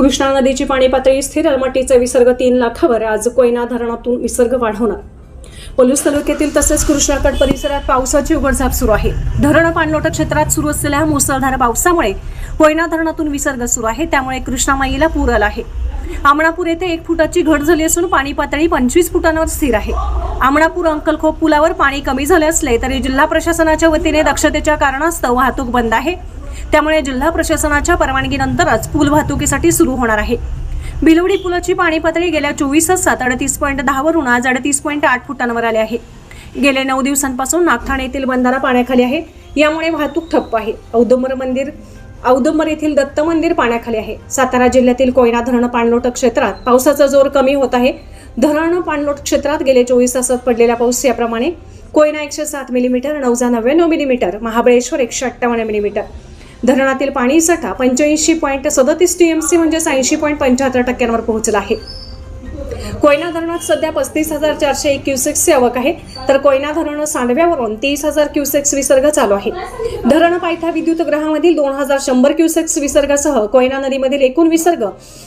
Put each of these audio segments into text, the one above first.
कृष्णा नदीची पाणी पातळी स्थिर अलमट्टीचा विसर्ग तीन लाखावर. आज कोयना धरणातून विसर्ग वाढवणार पलूस तालुक्यातील तसेच कृष्णाकड परिसरात पावसाची उघडझाप सुरू आहे. धरण पाणलोट क्षेत्रात सुरू असलेल्या मुसळधार पावसामुळे कोयना धरणातून विसर्ग सुरू आहे. त्यामुळे कृष्णामाईला पूर आला आहे. आमणापूर येथे एक फुटाची घट झाली असून पाणी पातळी पंचवीस फुटांवर स्थिर आहे. आमणापूर अंकलखोप पुलावर पाणी कमी झाले असले तरी जिल्हा प्रशासनाच्या वतीने दक्षतेच्या कारणास्तव वाहतूक बंद आहे. त्यामुळे जिल्हा प्रशासनाच्या परवानगीनंतरच पूल वाहतुकीसाठी सुरू होणार आहे. भिलवडी पुलाची पाणी पातळी गेल्या चोवीस सात अडतीस पॉईंट दहावरून आज अडतीस पॉईंट आठ फुटांवर आले आहे. गेल्या नऊ दिवसांपासून नागठाणे येथील बंधारा पाण्याखाली आहे. यामुळे वाहतूक ठप्प आहे. औदुंबर मंदिर औदुंबर येथील दत्त मंदिर पाण्याखाली आहे. सातारा जिल्ह्यातील कोयना धरण पाणलोट क्षेत्रात पावसाचा जोर कमी होत आहे. धरण पाणलोट क्षेत्रात गेले चोवीस तासात पडलेला पाऊस याप्रमाणे कोयना एकशे सात मिलीमीटर नवजा नव्याण्णव मिलीमीटर महाबळेश्वर एकशे अठ्ठावन्न मिलीमीटर धरणातील पाणीसाठा पंच्याऐंशी पॉईंट सदतीस टीएमसी म्हणजे ऐंशी पॉईंट पंच्याहत्तर टक्क्यांवर पोहोचला आहे. कोयना धरणात सध्या पस्तीस हजार चारशे एक क्युसेक्सचे आवक आहे. तर कोयना धरण सांडव्यावरून तीस हजार क्युसेक्स विसर्ग चालू आहे. धरण पायथा विद्युत ग्रहामधील दोन हजार शंभर क्युसेक्स विसर्गासह कोयना नदीमधील एकूण विसर्ग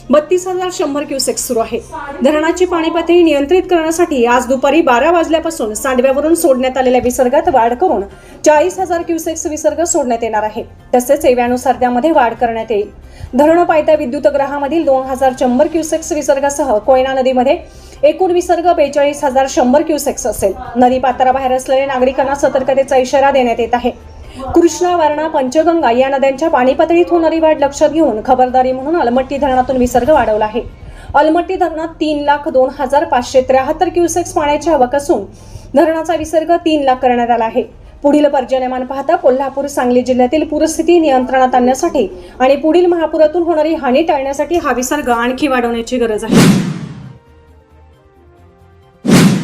बत्तीस हजार शंभर क्युसेक्स सुरू आहे. धरणाची पाणी पातळी नियंत्रित करण्यासाठी आज दुपारी बारा वाजल्यापासून सांडव्यावरून सोडण्यात आलेल्या विसर्गात वाढ करून चाळीस हजार क्युसेक्स विसर्ग सोडण्यात येणार आहे. तसेच एव्यानुसार त्यामध्ये वाढ करण्यात येईल. धरण पायत्या विद्युतग्रहामधील दोन हजार शंभर क्युसेक्स विसर्गासह कोयना नदीमध्ये एकूण विसर्ग बेचाळीस हजार शंभर क्युसेक्स असेल. नदी पात्राबाहेर असलेल्या नागरिकांना सतर्कतेचा इशारा देण्यात येत आहे. कृष्णा वारणा पंचगंगा या नद्यांच्या पाणी पातळीत होणारी वाढ लक्षात घेऊन खबरदारी म्हणून अलमट्टी धरणातून विसर्ग वाढवला आहे. अलमट्टी धरणात तीन लाख दोन हजार पाचशे त्र्याहत्तर क्युसेक्स पाण्याची आवक असून धरणाचा विसर्ग तीन लाख करण्यात आला आहे. पुढील पर्जन्यमान पाहता कोल्हापूर सांगली जिल्ह्यातील पूरस्थिती नियंत्रणात आणण्यासाठी आणि पुढील महापुरातून होणारी हानी टाळण्यासाठी हा विसर्ग आणखी वाढवण्याची गरज आहे.